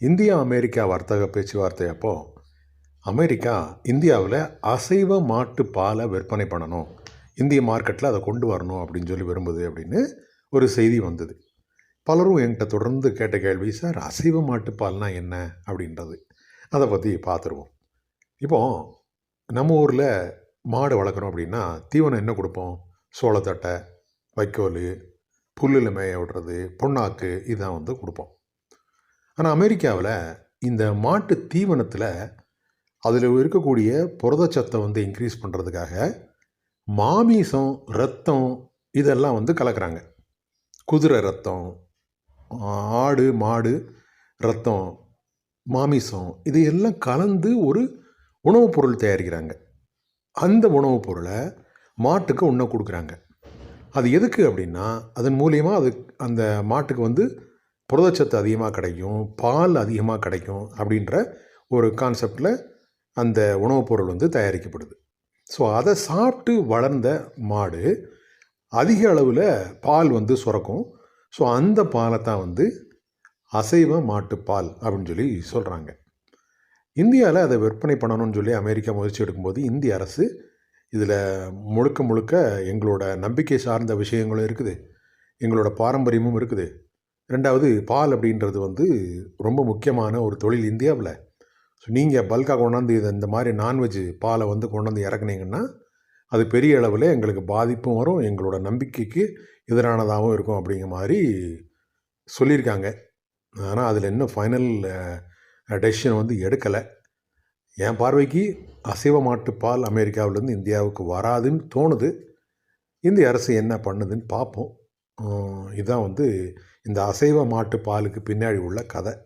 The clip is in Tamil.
இந்தியா அமெரிக்கா வர்த்தக பேச்சுவார்த்தை அப்போ அமெரிக்கா இந்தியாவில் அசைவ மாட்டு பாலை விற்பனை பண்ணணும். இந்திய மார்க்கெட்டில் அதை கொண்டு வரணும் அப்படின்னு சொல்லி விரும்புது அப்படின்னு ஒரு செய்தி வந்தது. பலரும் என்கிட்ட தொடர்ந்து கேட்ட கேள்வி சார் அசைவ மாட்டு பால்னால் என்ன? அப்படின்றது. அதை பற்றி பார்த்துருவோம் இப்போ நம்ம ஊரில் மாடு வளர்க்குறோம் அப்படின்னா தீவனம் என்ன கொடுப்போம்? சோளத்தட்டை வைக்கோல் புல்லில் மேய விடுறது புண்ணாக்கு இதான் வந்து கொடுப்போம். ஆனால் அமெரிக்காவில் இந்த மாட்டு தீவனத்தில் அதில் இருக்கக்கூடிய புரதச்சத்தை வந்து இன்க்ரீஸ் பண்ணுறதுக்காக மாமிசம் ரத்தம் இதெல்லாம் வந்து கலக்கிறாங்க. குதிரை ரத்தம் ஆடு மாடு ரத்தம் மாமிசம் இது எல்லாம் கலந்து ஒரு உணவுப் பொருள் தயாரிக்கிறாங்க. அந்த உணவுப் பொருளை மாட்டுக்கு உண்ண கொடுக்குறாங்க. அது எதுக்கு அப்படின்னா அதன் மூலியமாக அது அந்த மாட்டுக்கு வந்து புரதச்சத்து அதிகமாக கிடைக்கும் பால் அதிகமாக கிடைக்கும் அப்படின்ற ஒரு கான்செப்டில் அந்த உணவுப் பொருள் வந்து தயாரிக்கப்படுது. ஸோ அதை சாப்பிட்டு வளர்ந்த மாடு அதிக அளவில் பால் வந்து சுரக்கும். ஸோ அந்த பாலை தான் வந்து அசைவ மாட்டுப்பால் அப்படின்னு சொல்லி சொல்கிறாங்க இந்தியாவில் அதை விற்பனை பண்ணணும்னு சொல்லி அமெரிக்கா முயற்சி எடுக்கும்போது இந்திய அரசு இதில் முழுக்க முழுக்க எங்களோட நம்பிக்கை சார்ந்த விஷயங்களும் இருக்குது. எங்களோட பாரம்பரியமும் இருக்குது. ரெண்டாவது பால் அப்படின்றது வந்து ரொம்ப முக்கியமான ஒரு தொழில் இந்தியாவில். ஸோ நீங்கள் பல்காக கொண்டாந்து இது இந்த மாதிரி நான்வெஜ் பாலை வந்து கொண்டாந்து இறக்குனீங்கன்னா அது பெரிய அளவில் எங்களுக்கு பாதிப்பும் வரும் எங்களோட நம்பிக்கைக்கு எதிரானதாகவும் இருக்கும் அப்படிங்கிற மாதிரி சொல்லியிருக்காங்க. ஆனால் அதில் இன்னும் ஃபைனல் டெசிஷன் வந்து எடுக்கலை. என் பார்வைக்கு அசைவ மாட்டு பால் அமெரிக்காவிலேருந்து இந்தியாவுக்கு வராதுன்னு தோணுது. இந்திய அரசு என்ன பண்ணுதுன்னு பார்ப்போம். இதுதான் வந்து இந்த அசைவ மாட்டு பாலுக்கு பின்னாடி உள்ள கதை.